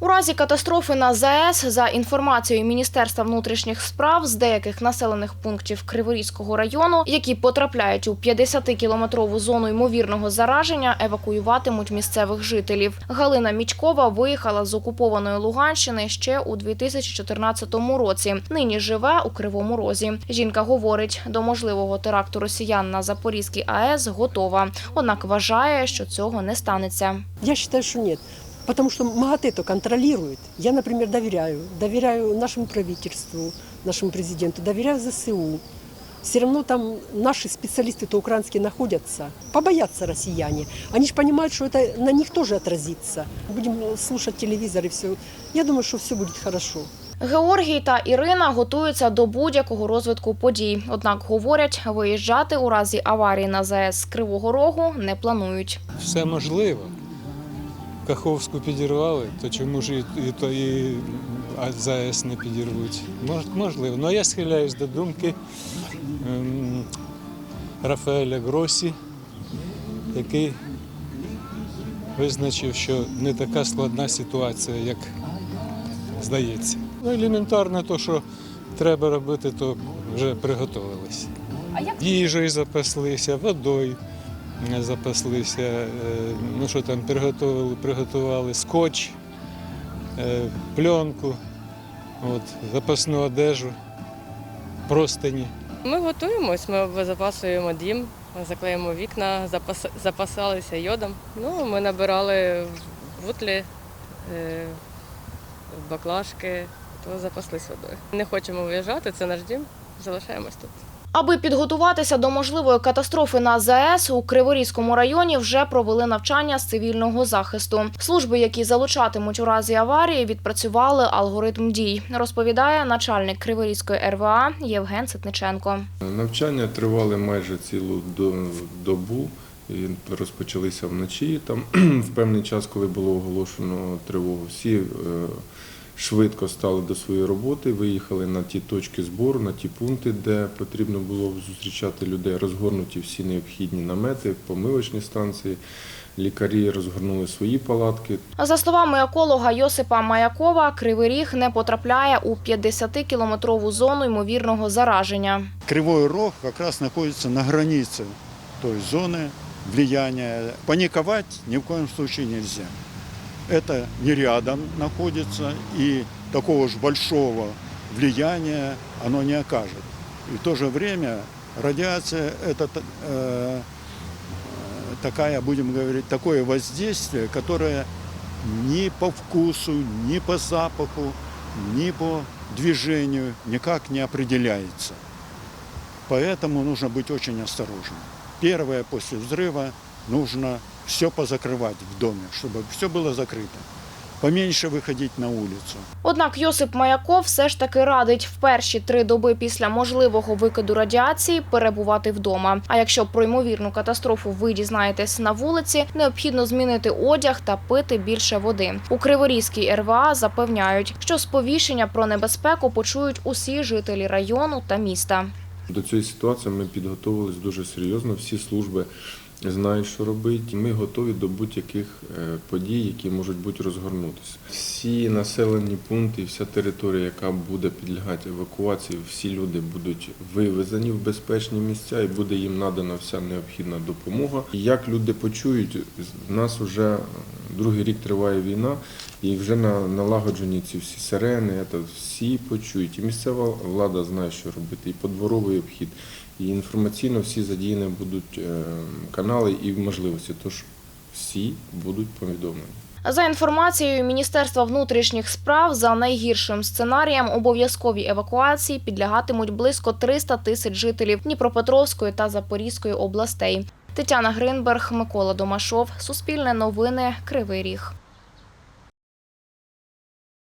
У разі катастрофи на ЗАЕС, за інформацією Міністерства внутрішніх справ, з деяких населених пунктів Криворізького району, які потрапляють у 50-кілометрову зону ймовірного зараження, евакуюватимуть місцевих жителів. Галина Мічкова виїхала з окупованої Луганщини ще у 2014 році. Нині живе у Кривому Розі. Жінка говорить, до можливого теракту росіян на Запорізькій АЕС готова, однак вважає, що цього не станеться. Я считаю, что нет. Потому что МАГАТЭ это контролирует. Я, например, доверяю. Доверяю нашему правительству, нашему президенту, доверяю ЗСУ. Все равно там наши специалисты-то украинские находятся. Побоятся россияне. Они же понимают, что это на них тоже отразится. Будем слушать телевизор и все. Я думаю, что все будет хорошо. Георгій та Ірина готуються до будь-якого розвитку подій. Однак говорять, виїжджати у разі аварії на ЗАЕС з Кривого Рогу не планують. все можливо. Каховську підірвали, то чому ж і, то, і ЗАЕС не підірвуть? Мож, можливо. Ну я схиляюсь до думки ем, Рафаеля Гросі, який визначив, що не така складна ситуація, як здається. Ну, елементарно, то, що треба робити, то вже приготувалися. Їжею запаслися, водою запаслися. е, Ну що там приготували, приготували скотч, е, пленку, от, запасну одежу, простині. Ми готуємось, ми обезопасуємо дім, заклеїмо вікна, запас, запасалися йодом. Ну, ми набирали бутлі, е, баклажки, то запаслись водою. Не хочемо виїжджати, це наш дім, залишаємось тут. Аби підготуватися до можливої катастрофи на ЗАЕС, у Криворізькому районі вже провели навчання з цивільного захисту. Служби, які залучатимуть у разі аварії, відпрацювали алгоритм дій, розповідає начальник Криворізької РВА Євген Ситниченко. Навчання тривали майже цілу до- добу розпочалися вночі. Там в певний час, коли було оголошено тривогу, всі е, швидко стали до своєї роботи, виїхали на ті точки збору, на ті пункти, де потрібно було зустрічати людей, розгорнуті всі необхідні намети, помивочні станції. Лікарі розгорнули свої палатки, За словами еколога Йосипа Маякова, Кривий Ріг не потрапляє у 50-кілометрову зону ймовірного зараження. Кривой Рог как раз находится на границе той зоны влияния. Паниковать ни в коем случае нельзя. Это не рядом находится, и такого же большого влияния оно не окажет. И в то же время радиация – это э, такая, будем говорить, такое воздействие, которое ни по вкусу, ни по запаху, ни по движению никак не определяется. Поэтому нужно быть очень осторожным. Первое после взрыва нужно все позакрывать в доме, чтобы все было закрыто. Поменьше выходить на улицу. Однак Йосип Маяков все ж таки радить в перші три доби після можливого викиду радіації перебувати вдома. А якщо про ймовірну катастрофу ви дізнаєтесь на вулиці, необхідно змінити одяг та пити більше води. У Криворізькій РВА запевняють, що сповіщення про небезпеку почують усі жителі району та міста. До цієї ситуації ми підготувалися дуже серйозно. Всі служби знають, що робити. і Ми готові до будь-яких е, подій, які можуть бути розгорнутися. Всі населені пункти, вся територія, яка буде підлягати евакуації, всі люди будуть вивезені в безпечні місця і буде їм надана вся необхідна допомога. І Як люди почують, в нас вже другий рік триває війна, і вже на- налагоджені ці всі сирени, це всі почують. І місцева влада знає, що робити, і подворовий обхід, і інформаційно всі задіяні будуть е, канали і можливості. Тож всі будуть повідомлені. За інформацією Міністерства внутрішніх справ, за найгіршим сценарієм обов'язковій евакуації підлягатимуть близько 300 тисяч жителів Дніпропетровської та Запорізької областей. Тетяна Гринберг, Микола Домашов, Суспільне новини, Кривий Ріг.